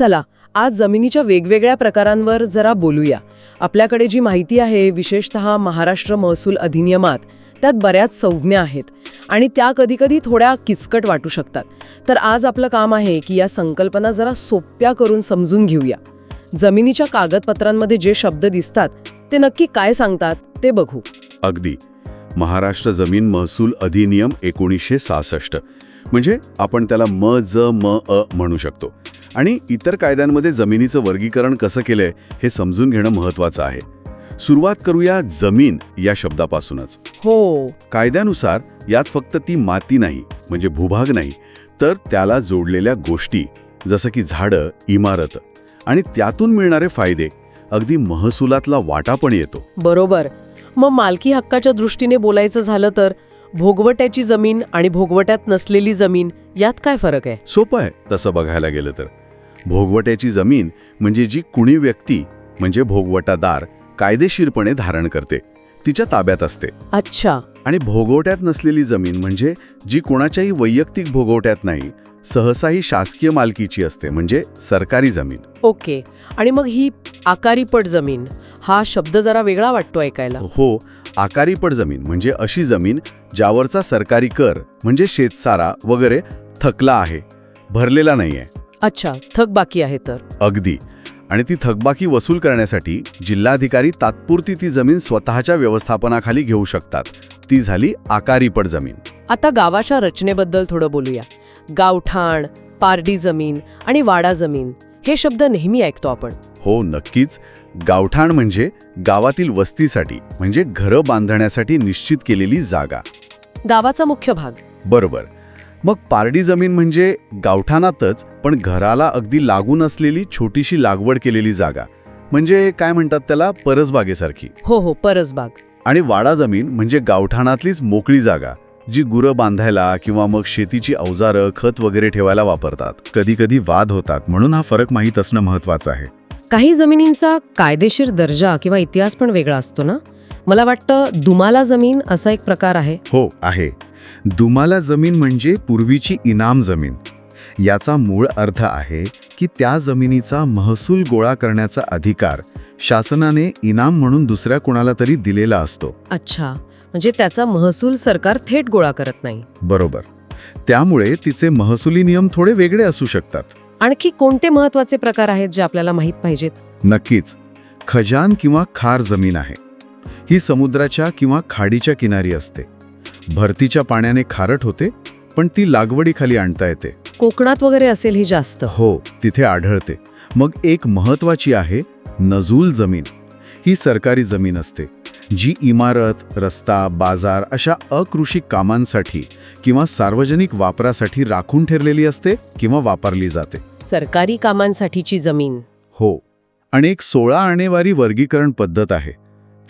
चला आज जमिनीच्या वेगवेगळ्या प्रकारांवर जरा बोलूया. आपल्याकडे जी माहिती आहे विशेषतः महाराष्ट्र महसूल अधिनियमात त्यात बऱ्याच संज्ञा आहेत आणि त्या कधीकधी थोड्या किचकट वाटू शकतात. तर आज आपलं काम आहे की या संकल्पना जरा सोप्या करून समजून घेऊया. जमिनीच्या कागदपत्रांमध्ये जे शब्द दिसतात ते नक्की काय सांगतात ते बघू. अगदी. महाराष्ट्र जमीन महसूल अधिनियम एकोणीसशे सहासष्ट. म्हणजे आपण त्याला म ज म अ म्हणू शकतो. आणि इतर कायद्यांमध्ये जमिनीचं वर्गीकरण कसं केलंय हे समजून घेणं महत्वाचं आहे. सुरुवात करूया जमीन या शब्दापासूनच. हो. कायद्यानुसार यात फक्त ती माती नाही म्हणजे भूभाग नाही तर त्याला जोडलेल्या गोष्टी जसं की झाडं इमारत आणि त्यातून मिळणारे फायदे अगदी महसुलातला वाटा पण येतो. बरोबर. मग मालकी हक्काच्या दृष्टीने बोलायचं झालं तर? भोगवट्याची जमीन आणि भोगवट्यात नसलेली जमीन यात काय फरक आहे? सोपं आहे तसं बघायला गेलं तर. भोगवट्याची जमीन म्हणजे जी कुणी व्यक्ती म्हणजे भोगवटादार कायदेशीरपणे धारण करते तिच्या ताब्यात असते. अच्छा. आणि भोगवट्यात नसलेली जमीन म्हणजे जी कोणाच्याही वैयक्तिक भोगवट्यात नाही सहसा ही शासकीय मालकीची असते म्हणजे सरकारी जमीन. ओके. आणि मग ही आकारीपट जमीन हा शब्द जरा वेगळा वाटतो ऐकायला. हो आकारीपट जमीन म्हणजे अशी जमीन ज्यावरचा सरकारी कर म्हणजे शेतसारा वगैरे थकला आहे भरलेला नाहीये. अच्छा थक बाकी आहे तर. अगदी. आणि ती थकबाकी वसूल करण्यासाठी जिल्हाधिकारी तात्पुरती ती जमीन स्वतःच्या व्यवस्थापनाखाली घेऊ शकतात. ती झाली आकारीपट जमीन. आता गावाच्या रचनेबद्दल थोडं बोलूया. गावठाण पारडी जमीन आणि वाडा जमीन हे शब्द नेहमी ऐकतो आपण. हो नक्कीच. गावठाण म्हणजे गावातील वस्तीसाठी म्हणजे घरं बांधण्यासाठी निश्चित केलेली जागा. गावाचा मुख्य भाग. बरोबर. मग पारडी जमीन म्हणजे गावठाणातच पण घराला अगदी लागून असलेली छोटीशी लागवड केलेली जागा. म्हणजे काय म्हणतात त्याला? परसबागेसारखी. हो हो परसबाग. आणि वाडा जमीन म्हणजे गावठाणातलीच मोकळी जागा जी गुरं बांधायला किंवा मग शेतीची अवजारं खत वगैरे ठेवायला वापरतात. कधी कधी वाद होतात म्हणून हा फरक माहीत असणं महत्वाचं आहे. काही जमिनींचा कायदेशीर दर्जा किंवा इतिहास पण वेगळा असतो ना? मला वाटतं दुमाला जमीन असा एक प्रकार आहे. हो आहे. दुमाला जमीन म्हणजे पूर्वीची इनाम जमीन. याचा मूळ अर्थ आहे की त्या जमिनीचा महसूल गोळा करण्याचा अधिकार शासनाने इनाम म्हणून दुसऱ्या कुणाला तरी दिलेला असतो. अच्छा. म्हणजे त्याचा महसूल सरकार थेट गोळा करत नाही. बरोबर. त्यामुळे तिचे महसुली नियम थोडे वेगळे असू शकतात. आणखी कोणते महत्त्वाचे प्रकार आहेत जे आपल्याला माहीत पाहिजेत? नक्कीच. खजान किंवा खार जमीन आहे. ही समुद्राच्या किंवा खाडीच्या किनारी असते. भरतीच्या पाण्याने खारट होते पण ती लागवडीखाली आणता येते. कोकणात वगैरे असेल ही जास्त. हो तिथे आढळते. मग एक महत्वाची आहे नजूल जमीन. ही सरकारी जमीन असते. जी इमारत रस्ता बाजार अशा अकृषी कामांसाठी किंवा सार्वजनिक वापरासाठी राखून ठेरलेली असते किंवा वापरली जाते. सरकारी कामांसाठीची जमीन. हो. आणि एक सोळा आणेवारी वर्गीकरण पद्धत आहे.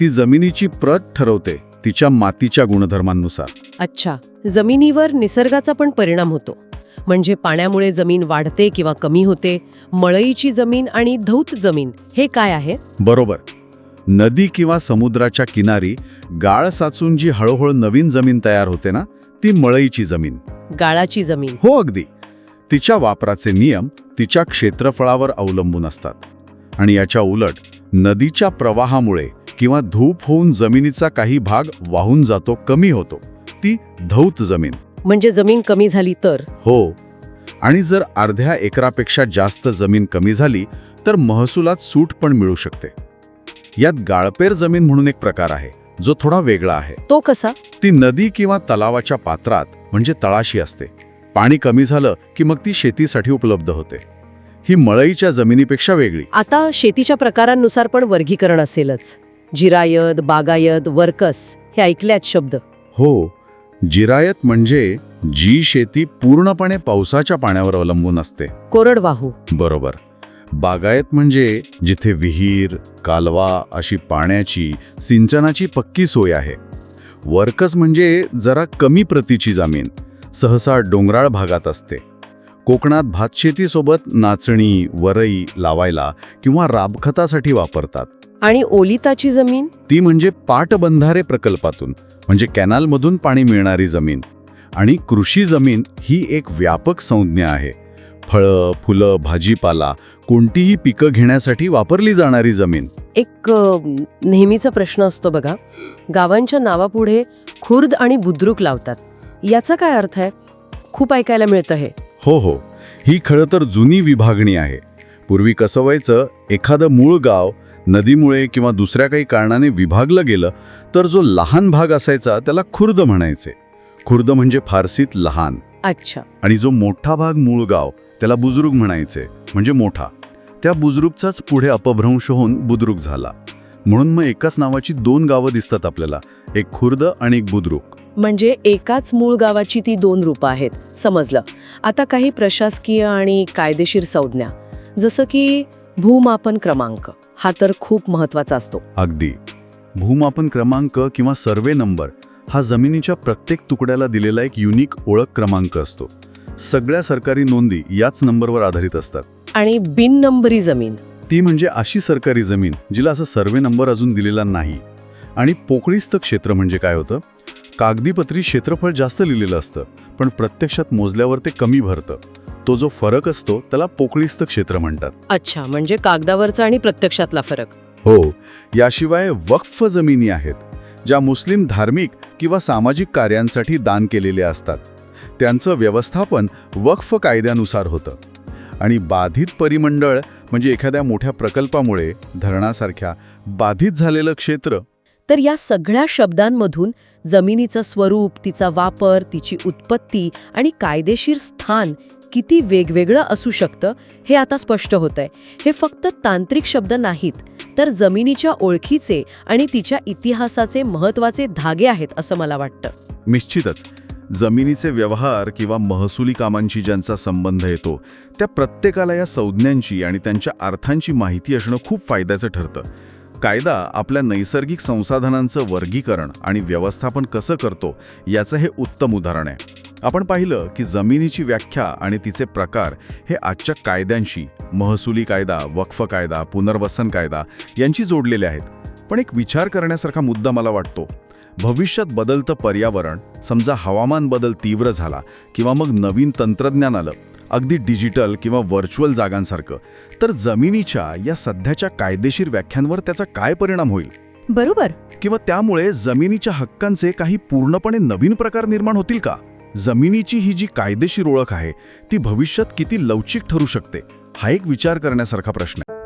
ती जमिनीची प्रत ठरवते तिच्या मातीच्या गुणधर्मांनुसार. अच्छा. जमिनीवर निसर्गाचा पण परिणाम होतो. म्हणजे पाण्यामुळे जमीन वाढते किंवा कमी होते मळईची जमीन आणि धौत जमीन हे काय आहे? बरोबर. नदी किंवा समुद्राच्या किनारी गाळ साचून जी हळूहळू नवीन जमीन तयार होते ना ती मळईची जमीन. गाळाची जमीन. हो अगदी. तिच्या वापराचे नियम तिच्या क्षेत्रफळावर अवलंबून असतात. आणि याच्या उलट नदीच्या प्रवाहामुळे किंवा धूप होऊन जमिनीचा काही भाग वाहून जातो कमी होतो. ती धौत जमीन. म्हणजे जमीन कमी झाली तर? हो. आणि जर अर्ध्या एकरापेक्षा जास्त जमीन कमी झाली तर महसुलात सूट पण मिळू शकते. यात गाळपेर जमीन म्हणून एक प्रकार आहे जो थोडा वेगळा आहे. तो कसा? ती नदी किंवा तलावाच्या पात्रात म्हणजे तळाशी असते. पाणी कमी झालं की मग ती शेतीसाठी उपलब्ध होते. ही मळईच्या जमिनीपेक्षा वेगळी. आता शेतीच्या प्रकारांनुसार पण वर्गीकरण असेलच. जिरायत बागायत वर्कस हे ऐकल्यात शब्द. हो जिरायत म्हणजे जी शेती पूर्णपणे पावसाच्या पाण्यावर अवलंबून असते. कोरडवाहू. बरोबर. बागायत म्हणजे जिथे विहीर कालवा अशी पाण्याची सिंचनाची पक्की सोय आहे. वर्कस म्हणजे जरा कमी प्रतीची जमीन सहसा डोंगराळ भागात असते. कोकणात भातशेतीसोबत नाचणी वरई लावायला किंवा राबखतासाठी वापरतात. आणि ओलिताची जमीन? ती म्हणजे पाटबंधारे प्रकल्पातून म्हणजे कॅनालमधून पाणी मिळणारी जमीन. आणि कृषी जमीन ही एक व्यापक संज्ञा आहे. फळं फुलं भाजीपाला कोणतीही पिकं घेण्यासाठी वापरली जाणारी जमीन? एक नेहमीचा प्रश्न असतो बघा. गावांच्या नावापुढे खुर्द आणि बुद्रुक लावतात. याचा काय अर्थ आहे? खूप ऐकायला मिळतं हे. हो हो. ही खरं तर जुनी विभागणी आहे. पूर्वी कसं व्हायचं एखादं मूळ गाव नदीमुळे किंवा दुसऱ्या काही कारणाने विभागलं गेलं तर जो लहान भाग असायचा त्याला खुर्द म्हणायचे. खुर्द म्हणजे फारसीत लहान. अच्छा. आणि जो मोठा भाग मूळ गाव त्याला बुजुर्ग म्हणायचे म्हणजे मोठा. त्या बुजुर्गचाच पुढे अपभ्रंश होऊन बुद्रुक झाला. म्हणून मग एकाच नावाची दोन गावं दिसतात आपल्याला एक खुर्द आणि एक बुद्रुक. म्हणजे एकाच मूळ गावाची ती दोन रूपं आहेत समजलं. आता काही प्रशासकीय आणि कायदेशीर संज्ञा. जसं की भूमापन क्रमांक हा तर खूप महत्त्वाचा असतो. अगदी. भूमापन क्रमांक किंवा सर्वे नंबर हा जमिनीच्या प्रत्येक तुकड्याला दिलेला एक युनिक ओळख क्रमांक असतो. सगळ्या सरकारी नोंदी याच नंबरवर आधारित असतात. आणि बिन नंबरी जमीन. ती म्हणजे अशी सरकारी जमीन जिला असं सर्वे नंबर अजून दिलेला नाही. आणि पोकळीस्त क्षेत्र म्हणजे काय होतं? कागदीपत्री क्षेत्रफळ जास्त लिहिलेलं असतं पण प्रत्यक्षात मोजल्यावर ते कमी भरतं. तो जो फरक असतो त्याला पोकळीस्त क्षेत्र म्हणतात. अच्छा म्हणजे कागदावरचा आणि प्रत्यक्षातला फरक. हो याशिवाय वक्फ जमिनी आहेत ज्या मुस्लिम धार्मिक किंवा सामाजिक कार्यांसाठी दान केलेल्या असतात. त्यांचं व्यवस्थापन वक्फ कायद्यानुसार होतं. आणि बाधित परिमंडळ म्हणजे एखाद्या मोठ्या प्रकल्पामुळे धरणासारख्या बाधित झालेलं क्षेत्र. तर या सगळ्या शब्दांमधून जमिनीचं स्वरूप तिचा वापर तिची उत्पत्ती आणि कायदेशीर स्थान किती वेगवेगळं असू शकतं हे आता स्पष्ट होतंय. हे फक्त तांत्रिक शब्द नाहीत तर जमिनीच्या ओळखीचे आणि तिच्या इतिहासाचे महत्त्वाचे धागे आहेत असं मला वाटतं. निश्चितच. जमिनीचे व्यवहार किंवा महसुली कामांशी ज्यांचा संबंध येतो त्या प्रत्येकाला या संज्ञांची आणि त्यांच्या अर्थांची माहिती असणं खूप फायद्याचं ठरतं. कायदा आपल्या नैसर्गिक संसाधनांचं वर्गीकरण आणि व्यवस्थापन कसं करतो याचं हे उत्तम उदाहरण आहे. आपण पाहिलं की जमिनीची व्याख्या आणि तिचे प्रकार हे आजच्या कायद्यांशी महसुली कायदा वक्फ कायदा पुनर्वसन कायदा यांची जोडलेले आहेत. पण एक विचार करण्यासारखा मुद्दा मला वाटतो भविष्यात बदलतं पर्यावरण समजा हवामान बदल तीव्र झाला किंवा मग नवीन तंत्रज्ञान आलं अगदी डिजिटल किंवा व्हर्च्युअल जागांसारखं तर जमिनीच्या या सध्याच्या कायदेशीर व्याख्यांवर त्याचा काय परिणाम होईल? बरोबर. किंवा त्यामुळे जमिनीच्या हक्कांचे काही पूर्णपणे नवीन प्रकार निर्माण होतील का? जमिनीची ही जी कायदेशीर ओळख आहे ती भविष्यात किती लवचिक ठरू शकते हा एक विचार करण्यासारखा प्रश्न आहे.